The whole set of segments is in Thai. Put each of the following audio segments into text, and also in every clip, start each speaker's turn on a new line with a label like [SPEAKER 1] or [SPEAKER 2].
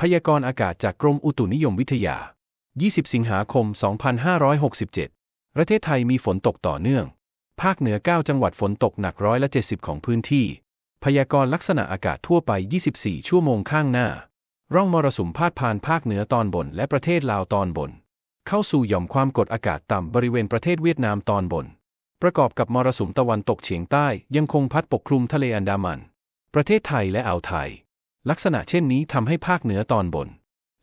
[SPEAKER 1] พยากรณ์อากาศจากกรมอุตุนิยมวิทยา 20 สิงหาคม 2567 ประเทศไทยมีฝนตกต่อเนื่อง ภาคเหนือ 9 จังหวัดฝนตกหนักร้อยละ 70 ของพื้นที่ พยากรณ์ลักษณะอากาศทั่วไป 24 ชั่วโมงข้างหน้า ร่องมรสุมพาดผ่านภาคเหนือตอนบนและประเทศลาวตอนบน เข้าสู่หย่อมความกดอากาศต่ำบริเวณประเทศเวียดนามตอนบน ประกอบกับมรสุมตะวันตกเฉียงใต้ยังคงพัดปกคลุมทะเลอันดามัน ประเทศไทยและอ่าวไทย ลักษณะเช่นนี้ทำให้ภาคเหนือตอนบน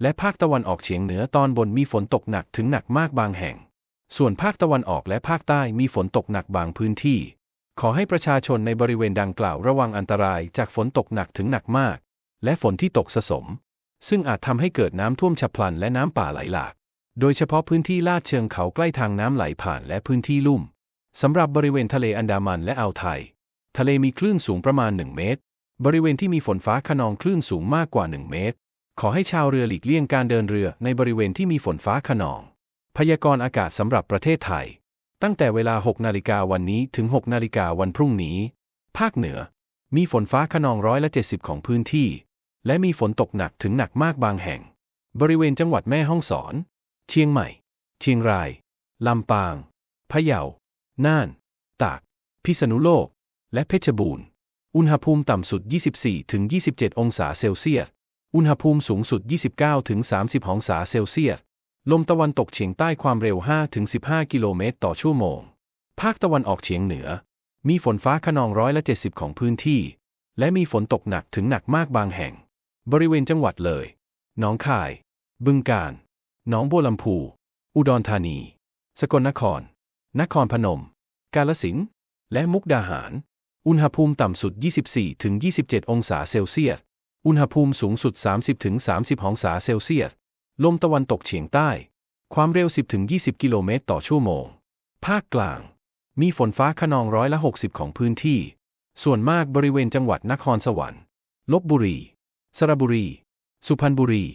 [SPEAKER 1] และภาคตะวันออกเฉียงเหนือตอนบนมีฝนตกหนักถึงหนักมากบางแห่ง ส่วนภาคตะวันออกและภาคใต้มีฝนตกหนักบางพื้นที่ ขอให้ประชาชนในบริเวณดังกล่าวระวังอันตรายจากฝนตกหนักถึงหนักมาก และฝนที่ตกสะสม ซึ่งอาจทำให้เกิดน้ำท่วมฉับพลันและน้ำป่าไหลหลาก โดยเฉพาะพื้นที่ลาดเชิงเขาใกล้ทางน้ำไหลผ่านและพื้นที่ลุ่มสำหรับบริเวณทะเลอันดามันและอ่าวไทย ทะเลมีคลื่นสูงประมาณ 1 เมตร บริเวณที่มีฝนฟ้าขนองคลื่นสูงมากกว่า 1 เมตร ขอให้ชาวเรือหลีกเลี่ยงการเดินเรือในบริเวณที่มีฝนฟ้าขนอง พยากรณ์อากาศสำหรับประเทศไทย ตั้งแต่เวลา 6 นาฬิกาวันนี้ถึง 6 นาฬิกาวันพรุ่งนี้ ภาคเหนือ มีฝนฟ้าขนองร้อยละ 70 ของพื้นที่ และมีฝนตกหนักถึงหนักมากบางแห่ง บริเวณจังหวัดแม่ฮ่องสอน เชียงใหม่ เชียงราย ลำปาง พะเยา น่าน ตาก พิษณุโลก และเพชรบูรณ์ อุณหภูมิต่ำสุด 24-27 องศาเซลเซียส อุณหภูมิสูงสุด 29-30 องศาเซลเซียส ลมตะวันตกเฉียงใต้ความเร็ว 5-15 กิโลเมตรต่อชั่วโมง ภาคตะวันออกเฉียงเหนือ มีฝนฟ้าขนองร้อยละ70 ของพื้นที่ และมีฝนตกหนักถึงหนักมากบางแห่ง บริเวณจังหวัดเลย หนองคาย บึงกาฬ หนองบัวลำพู อุดรธานี สกลนคร นครพนม กาฬสินธุ์ และมุกดาหาร อุณหภูมิต่ำสุด 24-27 องศาเซลเซียส อุณหภูมิสูงสุด 30-30 องศาเซลเซียส ลมตะวันตกเฉียงใต้ ความเร็ว 10-20 กิโลเมตรต่อชั่วโมง ภาคกลาง มีฝนฟ้าขนองร้อยละ 60 ของพื้นที่ ส่วนมากบริเวณจังหวัดนครสวรรค์ ลบบุรี สระบุรี สุพรรณบุรี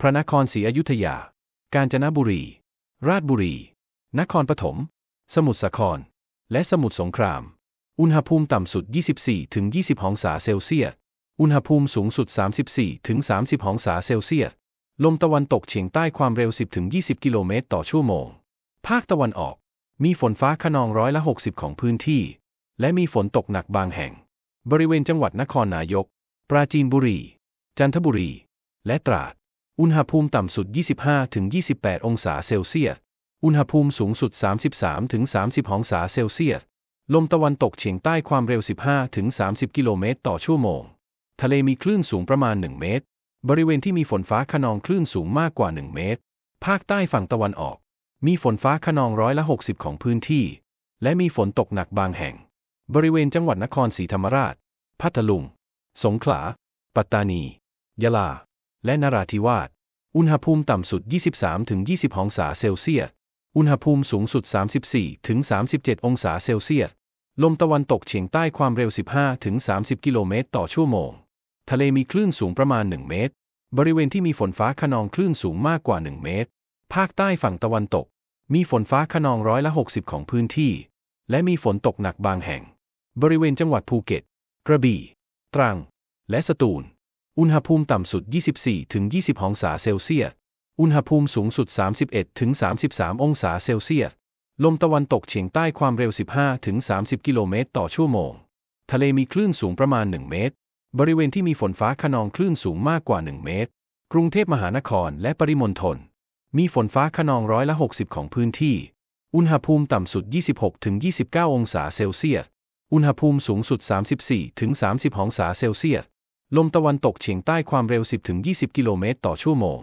[SPEAKER 1] พระนครศรีอยุธยา กาญจนบุรี ราชบุรี นครปฐม สมุทรสาคร และสมุทรสงคราม อุณหภูมิต่ำสุด 24-20 องศาเซลเซียส อุณหภูมิสูงสุด 34-30 องศาเซลเซียส ลมตะวันตกเฉียงใต้ความเร็ว 10-20 กิโลเมตรต่อชั่วโมง ภาคตะวันออก มีฝนฟ้าขนองร้อยละ 60 ของพื้นที่ และมีฝนตกหนักบางแห่ง บริเวณจังหวัดนครนายก ปราจีนบุรี จันทบุรี และตราด อุณหภูมิต่ำสุด 25-28 องศาเซลเซียส อุณหภูมิสูงสุด 33-30 องศาเซลเซียส ลมตะวันตกเฉียงใต้ความเร็ว 15-30 กิโลเมตรต่อชั่วโมง ทะเลมีคลื่นสูงประมาณ 1 เมตร บริเวณที่มีฝนฟ้าขนองคลื่นสูงมากกว่า 1 เมตร ภาคใต้ฝั่งตะวันออก มีฝนฟ้าขนองร้อยละ 60 ของพื้นที่ และมีฝนตกหนักบางแห่ง บริเวณจังหวัดนครศรีธรรมราช พัทลุง สงขลา ปัตตานี ยะลา และนราธิวาส อุณหภูมิต่ำสุด 23-20 องศาเซลเซียส อุณหภูมิสูงสุด 34-37 องศาเซลเซียส ลมตะวันตกเฉียงใต้ความเร็ว 15-30 กิโลเมตรต่อชั่วโมง ทะเลมีคลื่นสูงประมาณ 1 เมตร บริเวณที่มีฝนฟ้าขนองคลื่นสูงมากกว่า 1 เมตร ภาคใต้ฝั่งตะวันตก มีฝนฟ้าขนองร้อยละ 60 ของพื้นที่ และมีฝนตกหนักบางแห่ง บริเวณจังหวัดภูเก็ต กระบี่ ตรัง และสตูล อุณหภูมิต่ำสุด 24-20 องศาเซลเซียส อุณหภูมิสูงสุด 31-33 องศาเซลเซียส ลมตะวันตกเฉียงใต้ความเร็ว 15-30 กิโลเมตรต่อชั่วโมง ทะเลมีคลื่นสูงประมาณ 1 เมตร บริเวณที่มีฝนฟ้าขนองคลื่นสูงมากกว่า 1 เมตร กรุงเทพมหานครและปริมณฑล มีฝนฟ้าขนองร้อยละ 60 ของพื้นที่ อุณหภูมิต่ำสุด 26-29 องศาเซลเซียส อุณหภูมิสูงสุด 34-30 องศาเซลเซียส ลมตะวันตกเฉียงใต้ความเร็ว 10-20 กิโลเมตรต่อชั่วโมง